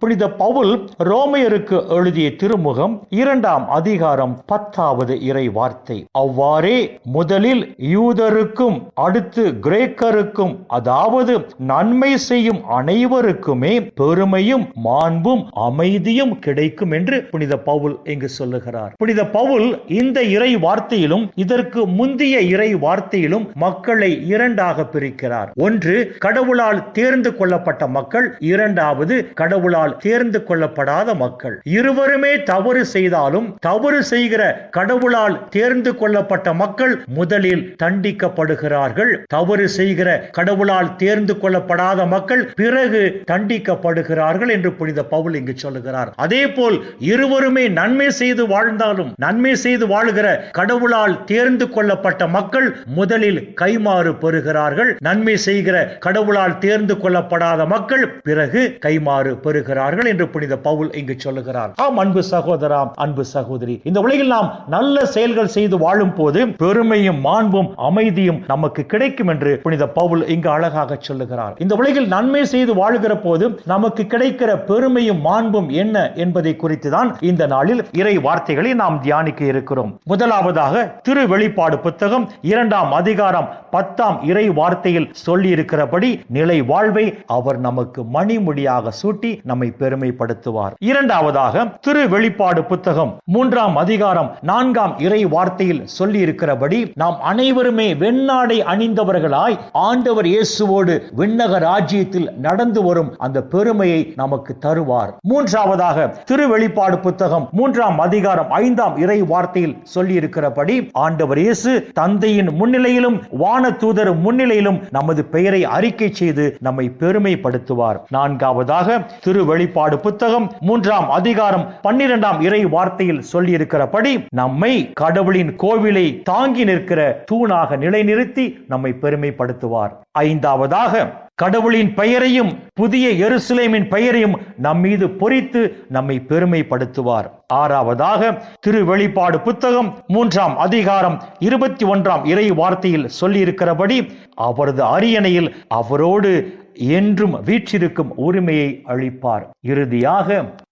புனித பவுல் ரோமையருக்கு எழுதிய திருமுகம் இரண்டாம் அதிகாரம் பத்தாவது இறை வார்த்தை அவ்வாறே முதலில் யூதருக்கும் அடுத்து கிரேக்கருக்கும் அதாவது நன்மை செய்யும் அனைவருக்குமே பெருமையும் மாண்பும் அமைதியும் கிடைக்கும் என்று புனித பவுல் இங்கு சொல்லுகிறார். புனித பவுல் இந்த இறை வார்த்தையிலும் இதற்கு முந்திய இறை வார்த்தையிலும் மக்களை இரண்டாக பிரிக்கிறார். ஒன்று கடவுளால் தேர்ந்து கொள்ளப்பட்ட மக்கள் இரண்டாவது கடவுளால் தேர்ந்து கொள்ளப்படாத மக்கள். இருவருமே தவறு செய்தாலும் தவறு செய்கிற கடவுளால் தேர்ந்து கொள்ளப்பட்ட மக்கள் முதலில் தண்டிக்கப்படுகிறார்கள். தவறு செய்கிற கடவுளால் தேர்ந்து கொள்ளப்படாத மக்கள் பிறகு தண்டிக்கப்படுகிறார்கள் என்று புனித பவுல் இங்கு சொல்லுகிறார். அதே போல் இருவருமே நன்மை செய்து வாழ்ந்தாலும் நன்மை செய்து வாழுகிற கடவுளால் தேர்ந்து கொள்ளப்பட்ட மக்கள் முதலில் கைமாறு பெறுகிறார்கள். நன்மை செய்கிற கடவுளால் தேர்ந்து கொள்ளப்படாத மக்கள் பிறகு கைமாறு பெறுகிறார்கள் என்று புனித பவுல் இங்கு சொல்லுகிறார். ஆம் அன்பு சகோதரா அன்பு சகோதரி இந்த உலகில் நாம் நல்ல செயல்கள் செய்து வாழும் போது பெருமையும் மாண்பும் அமைதியும் நமக்கு கிடைக்கும் என்று புனித பவுல் இங்கு அழகாக சொல்லுகிறார். இந்த உலகில் நன்மை செய்து வாழுகிற போது நமக்கு கிடைக்கிற பெருமையும் மாண்பும் என்ன என்பதை குறித்து தான் இந்த நாளில் இறை வார்த்தைகளை நாம் தியானிக்க இருக்கிறோம். முதலாவதாக திரு வெளிப்பாடு புத்தகம் இரண்டாம் அதிகாரம் பத்தாம் இறை வார்த்தையில் சொல்லி இருக்கிறபடி நிலை வாழ்வை அவர் நமக்கு மணிமுடியாக சூட்டி நம்மை நம்மை பெருமைப்படுத்துவார். இரண்டாவதாக திரு வெளிப்பாடு புத்தகம் மூன்றாம் அதிகாரம் நான்காம் இறை வார்த்தையில் சொல்லி இருக்கிறபடி நாம் அனைவருமே வெண்ணாடை அணிந்தவர்களாய் ஆண்டவர் இயேசுவோடு விண்ணக ராஜ்யத்தில் நடந்து வரும் அந்த பெருமையை நமக்கு தருவார். மூன்றாவதாக திரு வெளிப்பாடு புத்தகம் மூன்றாம் அதிகாரம் ஐந்தாம் இறை வார்த்தையில் சொல்லி இருக்கிறபடி ஆண்டவர் இயேசு தந்தையின் முன்னிலையிலும் வான தூதர் முன்னிலையிலும் நமது பெயரை அறிக்கை செய்து நம்மை பெருமைப்படுத்துவார். நான்காவதாக திரு வெளிப்பாடு புத்தகம் மூன்றாம் அதிகாரம் பன்னிரெண்டாம் இறை வார்த்தையில் சொல்லி இருக்கிறபடி நம்மை கடவுளின் கோவிலை தாங்கி நிற்கிற தூணாக நிலைநிறுத்தி நம்மை பெருமைப்படுத்துவார். ஐந்தாவதாக கடவுளின் பெயரையும் புதிய எருசலேமின் பெயரையும் நம் மீது பொறித்து நம்மை பெருமைப்படுத்துவார். ஆறாவதாக திரு வெளிப்பாடு புத்தகம் மூன்றாம் அதிகாரம் இருபத்தி ஒன்றாம் இறை வார்த்தையில் சொல்லியிருக்கிறபடி அவரது அரியணையில் அவரோடு என்றும் வீற்றிருக்கும் உரிமையை அளிப்பார். இறுதியாக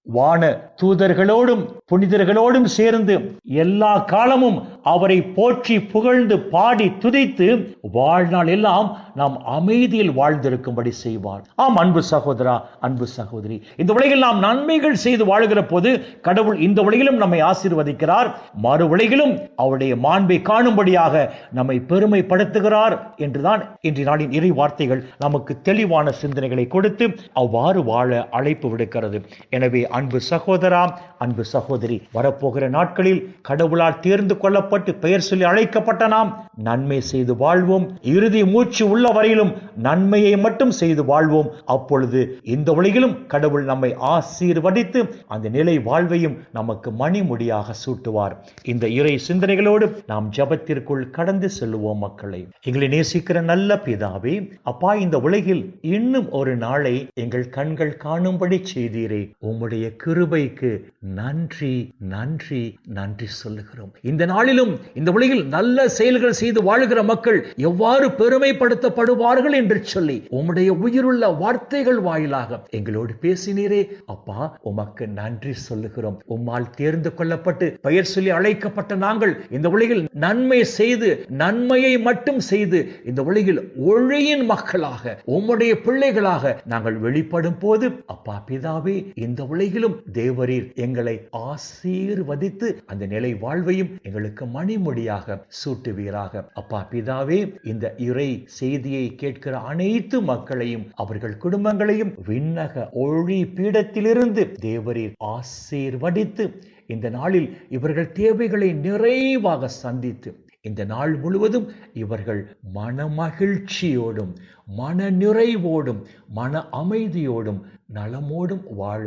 வான தூதர்களோடும் புனிதர்களோடும் சேர்ந்து எல்லா காலமும் அவரை போற்றி புகழ்ந்து பாடி துதித்து வாழ்நாள் எல்லாம் நாம் அமைதியில் வாழ்ந்திருக்கும்படி செய்வார். ஆம் அன்பு சகோதரா அன்பு சகோதரி இந்த உலகில் நாம் நன்மைகள் செய்து வாழ்கிற போது கடவுள் இந்த உலகிலும் நம்மை ஆசீர்வதிக்கிறார். மறு உலகிலும் அவருடைய மாண்பை காணும்படியாக நம்மை பெருமைப்படுத்துகிறார் என்றுதான் இன்றைய நாளின் இறை வார்த்தைகள் நமக்கு தெளிவான சிந்தனைகளை கொடுத்து அவ்வாறு வாழ அழைப்பு விடுக்கிறது. எனவே அன்பு சகோதரா அன்பு சகோதரி வரப்போகிற நாட்களில் கடவுளால் தேர்ந்து கொள்ளப்பட்டு பெயர் சொல்லி அழைக்கப்பட்ட நாம் நன்மை செய்து வாழ்வோம். இறுதி மூச்சு உள்ள வரையிலும் நன்மையை மட்டும் செய்து வாழ்வோம். அப்பொழுது இந்த உலகிலும் கடவுள் நம்மை ஆசீர்வதித்து அந்த நிலை வாழ்வையும் நமக்கு மணிமுடியாக சூட்டுவார். இந்த இறை சிந்தனைகளோடு நாம் ஜபத்திற்குள் கடந்து செல்லுவோம் மக்களை. எங்களை நேசிக்கிற நல்ல பிதாவே அப்பா இந்த உலகில் இன்னும் ஒரு நாளை எங்கள் கண்கள் காணும்படி செய்தீரே. உம்முடைய கிருபைக்கு நன்றி நன்றி நன்றி சொல்லுகிறோம். இந்த நாளிலும் இந்த உலகில் நல்ல செயல்கள் செய்து வாழுகிற மக்கள் எவ்வாறு பெருமைப்படுத்தப்படுவார்கள் என்று சொல்லி உம்முடைய உயிருள்ள வார்த்தைகள் வாயிலாக எங்களோடு பேசினீரே. அப்பா உமக்கு நன்றி சொல்லுகிறோம். உம்மால் தேர்ந்து கொள்ளப்பட்டு பெயர் சொல்லி அழைக்கப்பட்ட நாங்கள் இந்த உலகில் நன்மை செய்து நன்மையை மட்டும் செய்து இந்த உலகில் ஒழியின் மக்களாக உம்முடைய பிள்ளைகளாக நாங்கள் வெளிப்படும் போது அப்பா பிதாவே இந்த உலகில் உலகிலும் தேவரீர் எங்களை ஆசீர்வதித்து அந்த நிலை வாழ்வையும் எங்களுக்கு மணிமொழியாக சூட்டுவீராக. அப்பா பிதாவே இந்த இறை செய்தியை கேட்கிற அனைத்து மக்களையும் அவர்கள் குடும்பங்களையும் விண்ணக ஒளி பீடத்திலிருந்து தேவரீர் ஆசீர்வதித்து இந்த நாளில் இவர்கள் தேவைகளை நிறைவாக சந்தித்து இந்த நாள் முழுவதும் இவர்கள் மன மகிழ்ச்சியோடும் மன நிறைவோடும் மன அமைதியோடும் நலமோடும் வாழ